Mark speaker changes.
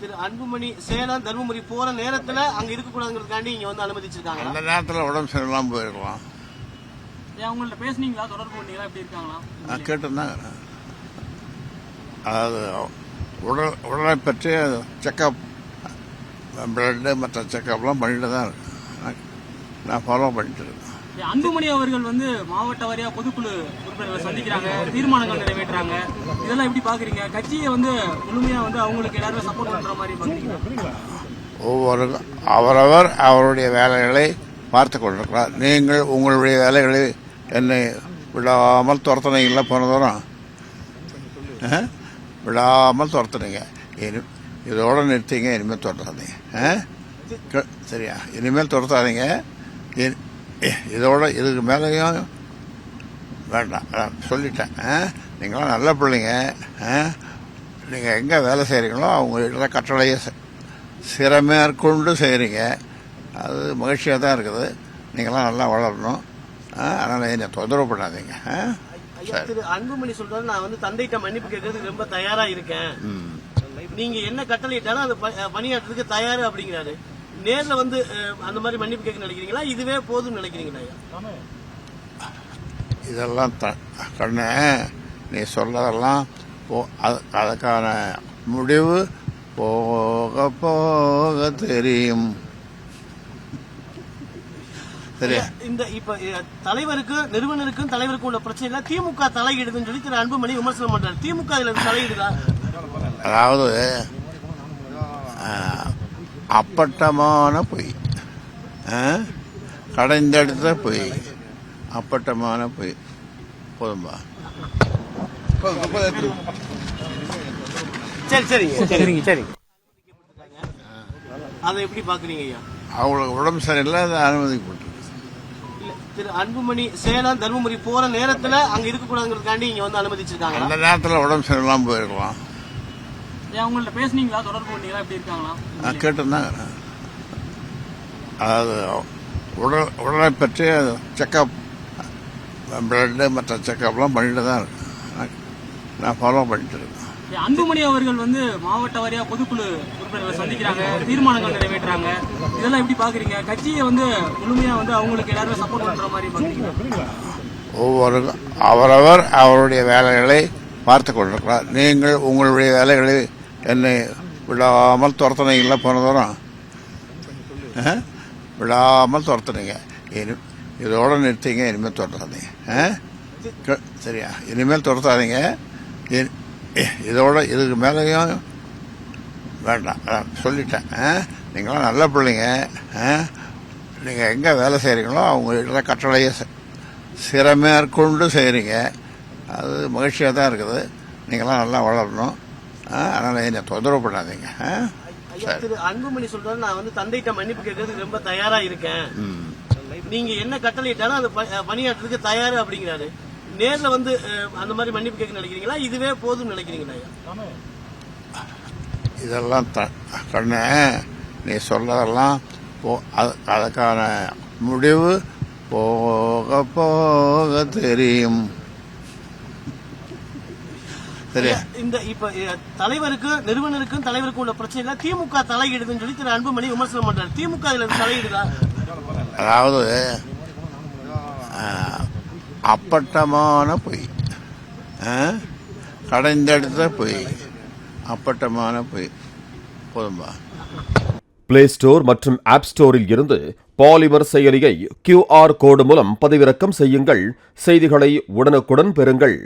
Speaker 1: திரு அன்புமணி சேலம் தர்மபுரி போற நேரத்துல அங்க இருக்க கூடாதுங்கிறதுக்காண்டி இங்க வந்து அனுமதிச்சிருக்காங்க
Speaker 2: அந்த நேரத்தில் உடம்பு சரியில்லாமல் போயிருக்கலாம்.
Speaker 3: ஏன் உங்கள்ட்ட பேசுனீங்களா? தொடர்பு பண்ணீங்களா எப்படி இருக்காங்களா?
Speaker 2: நான் கேட்டிருந்தாங்க அதாவது உடல் உடலை பற்றி செக்கப் பிளட்டு மற்ற செக்கப்லாம் பண்ணிட்டு தான் இருக்கேன். நான் ஃபாலோ பண்ணிட்டு இருக்கேன்.
Speaker 3: அன்புமணி அவர்கள் வந்து மாவட்ட வாரியா பொதுக்குழு உறுப்பினர்களை சந்திக்கிறாங்க தீர்மானங்கள் நிறைவேற்றாங்க இதெல்லாம் எப்படி பாக்குறீங்க? கட்சியை வந்து முழுமையா வந்து அவங்களுக்கு எல்லாருமே சப்போர்ட் பண்ற மாதிரி பாக்குறீங்க
Speaker 2: ஒவ்வொரு அவரவர் அவருடைய வேலைகளை பார்த்து கொண்டிருக்கிறார். நீங்கள் உங்களுடைய வேலைகளை என்னை விடாமல் துரத்துனீங்களா போன தூரம் விடாமல் துரத்துனீங்க. இனி இதோட நிறுத்திங்க இனிமேல் துரத்தாதீங்க. சரியா? இனிமேல் துரத்தாதீங்க. இ- இதோட இதுக்கு மேலேயும் வேண்டாம். சொல்லிட்டேன். ஆ? நீங்களாம் நல்ல பிள்ளைங்க. நீங்கள் எங்கே வேலை செய்கிறீங்களோ அவங்க இடத்துல கட்டளையை சிறமேற்கொண்டு செய்கிறீங்க அது மகிழ்ச்சியாக தான் இருக்குது. நீங்களாம் நல்லா வளரணும். அதனால் என்னை தொந்தரவு பண்ணாதீங்க.
Speaker 1: அன்புமணி சொல்றாரு நான் வந்து தந்தைகிட்ட மன்னிப்பு கேட்கறதுக்கு ரொம்ப தயாரா இருக்கேன். நீங்க என்ன கட்டளையிட்டாலும் அது பணியாற்றுறதுக்கு தயாரு அப்படிங்கிறாரு. நேர்ல வந்து அந்த மாதிரி மன்னிப்பு கேட்க நினைக்கிறீங்களா? இதுவே போதும்னு நினைக்கிறீங்களா
Speaker 2: இதெல்லாம் த கண்ணு நீ சொல்லதெல்லாம் போ அது அதுக்கான முடிவு போக போக தெரியும். சரியா?
Speaker 1: இந்த இப்ப அஹ், தலைவருக்கும் நிறுவனருக்கும் தலைவருக்கும் உள்ள பிரச்சனை திமுக தலையிடுதுன்னு சொல்லி திரு அன்புமணி விமர்சனம் பண்றாரு. திமுக இதுல தலையிடுதா?
Speaker 2: அதாவது அப்பட்டமான பொய். ஆ? கடைந்தெடுத்த பொய். அப்பட்டமான பொய். போதும்பா
Speaker 1: சரி சரிங்க சரிங்க சரிங்க. அதை எப்படி பாக்குறீங்க ஐயா?
Speaker 2: அவங்களுக்கு உடம்பு சரியில்லை அதை அனுமதிக்கப்பட்டிருக்கு
Speaker 1: இல்ல திரு அன்புமணி சேலம் தர்மபுரி போற நேரத்துல அங்க இருக்க கூடாதுங்கிறதுக்காண்டி இங்க வந்து அனுமதிச்சிருக்காங்க
Speaker 2: அந்த நேரத்தில் உடம்பு சரியில்லாமல் போயிருக்கலாம்.
Speaker 3: ஏன் உங்கள்ட்ட பேசுனீங்களா? தொடர்பு பண்ணீங்களா எப்படி இருக்காங்களா?
Speaker 2: நான் கேட்டிருந்தாங்க அதாவது உடல் உடலை பற்றி செக்கப் பிளட்டு மற்ற செக்கப்லாம் பண்ணிட்டு தான் இருக்கேன். நான் ஃபாலோ பண்ணிட்டு இருக்கேன்.
Speaker 3: அன்புமணி அவர்கள் வந்து மாவட்ட வாரியா பொதுக்குழு உறுப்பினர்களை சந்திக்கிறாங்க தீர்மானங்கள் நிறைவேற்றுறாங்க. இதெல்லாம் எப்படி பாக்குறீங்க? கட்சியை வந்து முழுமையா வந்து அவங்களுக்கு எல்லாருமே சப்போர்ட் பண்ற மாதிரி பாக்குறீங்க
Speaker 2: ஒவ்வொரு அவரவர் அவருடைய வேலைகளை பார்த்து கொண்டிருக்கிறார். நீங்கள் உங்களுடைய வேலைகளை என்னை விடாமல் துரத்துனீங்களா போன தூரம்? ஆ? விடாமல் துரத்துனீங்க. இனி இதோட நிறுத்திங்க இனிமேல் துரத்தாதீங்க. ஆ? சரியா. இனிமேல் துரத்தாதீங்க. இதோட இதுக்கு மேலேயும் வேண்டாம். சொல்லிட்டேன். ஆ? நீங்களாம் நல்ல பிள்ளைங்க. நீங்கள் எங்கே வேலை செய்கிறீங்களோ அவங்க கட்டளையை சிறமேற்கொண்டு செய்கிறீங்க அது மகிழ்ச்சியாக தான் இருக்குது. நீங்களாம் நல்லா வளரணும். அதனால் என்னை தொந்தரவு பண்ணாதீங்க
Speaker 1: திரு அன்புமணி சொல்றாரு நான் வந்து தந்தைகிட்ட மன்னிப்பு கேட்கறதுக்கு ரொம்ப தயாரா இருக்கேன். நீங்க என்ன கட்டளையிட்டாலும் அது ப- பணியாற்றுறதுக்கு தயாரு அப்படிங்கிறாரு. நேர்ல வந்து அந்த மாதிரி மன்னிப்பு கேட்க நினைக்கிறீங்களா? இதுவே போதும்னு நினைக்கிறீங்களா
Speaker 2: இதெல்லாம் கண்ணு நீ சொல்லதெல்லாம் போ அது அதுக்கான முடிவு போக போக தெரியும்.
Speaker 1: இந்த இப்ப அஹ், தலைவருக்கும் நிறுவனருக்கும் தலைவருக்கும் உள்ள பிரச்சனை திமுக தலையிடுதுன்னு சொல்லி திரு. அன்புமணி விமர்சனம் பண்றாரு. திமுக இதுல தலையிடுதா?
Speaker 2: அதாவது ஆ, அப்பட்டமான பொய். ஆ? கடைந்தெடுத்த பொய். அப்பட்டமான பொய். போதும்பா.
Speaker 4: பிளே ஸ்டோர் மற்றும் ஆப் ஸ்டோரில் இருந்து பாலிமர் செயலியை கியூஆர் கோடு மூலம் பதிவிறக்கம் செய்யுங்கள். செய்திகளை உடனுக்குடன் பெறுங்கள்.